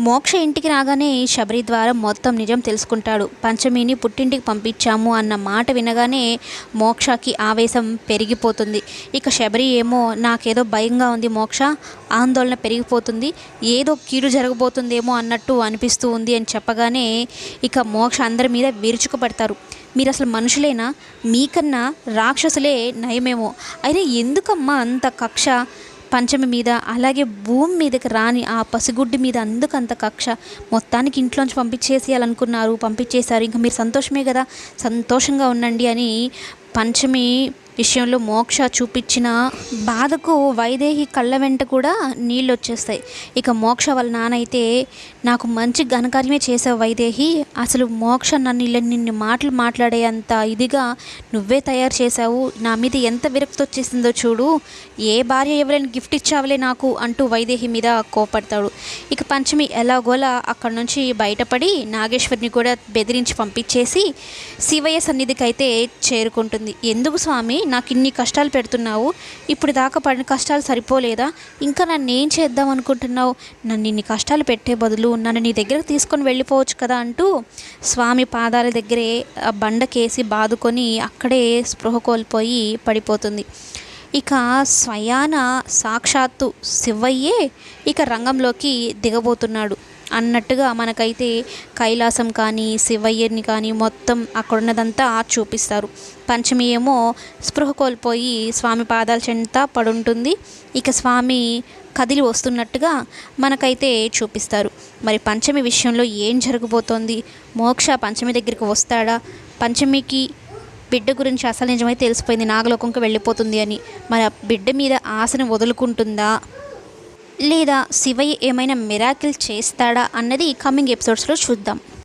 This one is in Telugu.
మోక్ష ఇంటికి రాగానే శబరి ద్వారా మొత్తం నిజం తెలుసుకుంటాడు. పంచమిని పుట్టింటికి పంపించాము అన్న మాట వినగానే మోక్షకి ఆవేశం పెరిగిపోతుంది. ఇక శబరి ఏమో నాకేదో భయంగా ఉంది మోక్ష ఆందోళన పెరిగిపోతుంది ఏదో కీడు జరగబోతుందేమో అన్నట్టు అనిపిస్తూ ఉంది అని చెప్పగానే ఇక మోక్ష అందరి మీద విరుచుకుపడతారు. మీరు అసలు మనుషులేనా? మీకన్నా రాక్షసులే నయమేమో. అయినా ఎందుకమ్మా అంత కక్ష? పంచమి మీద అలాగే భూమి మీదకి రాని ఆ పసిగుడ్డి మీద అందుకంత కక్ష. మొత్తానికి ఇంట్లోంచి పంపించేసేయాలనుకున్నారు. పంపించేశారు. ఇంకా మీరు సంతోషమే కదా? సంతోషంగా ఉండండి అని పంచమి విషయంలో మోక్ష చూపించిన బాధకు వైదేహి కళ్ళ వెంట కూడా నీళ్ళు వచ్చేస్తాయి. ఇక మోక్ష వాళ్ళ నాన్న అయితే నాకు మంచి ఘనకార్యమే చేసావు వైదేహి. అసలు మోక్ష నన్ను ఇలా నిన్ను మాటలు మాట్లాడే అంత ఇదిగా నువ్వే తయారు చేశావు. నా మీద ఎంత విరక్తి వచ్చేసిందో చూడు. ఏ భార్య ఎవరైనా గిఫ్ట్ ఇచ్చావులే నాకు అంటూ వైదేహి మీద కోపడతాడు. ఇక పంచమి ఎలాగోలా అక్కడ నుంచి బయటపడి నాగేశ్వరిని కూడా బెదిరించి పంపించేసి శివయ్య సన్నిధికి అయితే చేరుకుంటుంది. ఎందుకు స్వామి? నాకు ఇన్ని కష్టాలు పెడుతున్నావు ఇప్పుడు దాకా పడిన కష్టాలు సరిపోలేదా? ఇంకా నన్ను ఏం చేద్దాం అనుకుంటున్నావు? నన్ను ఇన్ని కష్టాలు పెట్టే బదులు నన్ను నీ దగ్గరకు తీసుకొని వెళ్ళిపోవచ్చు కదా అంటూ స్వామి పాదాల దగ్గరే ఆ బండకేసి బాదుకొని అక్కడే స్పృహ కోల్పోయి పడిపోతుంది. ఇక స్వయాన సాక్షాత్తు శివయ్యే ఇక రంగంలోకి దిగబోతున్నాడు. అన్నట్టుగా మనకైతే కైలాసం కానీ శివయ్యని కానీ మొత్తం అక్కడున్నదంతా చూపిస్తారు. పంచమి ఏమో స్పృహ కోల్పోయి స్వామి పాదాల చెంత పడుంటుంది. ఇక స్వామి కదిలి వస్తున్నట్టుగా మనకైతే చూపిస్తారు. మరి పంచమి విషయంలో ఏం జరగబోతోంది? మోక్ష పంచమి దగ్గరికి వస్తాడా? పంచమికి బిడ్డ గురించి అసలు నిజమైతే తెలిసిపోయింది. నాగలోకంకి వెళ్ళిపోతుంది అని. మరి ఆ బిడ్డ మీద ఆశను వదులుకుంటుందా? లేదా శివయ్య ఏమైనా మిరాకిల్ చేస్తాడా అన్నది కమింగ్ ఎపిసోడ్స్లో చూద్దాం.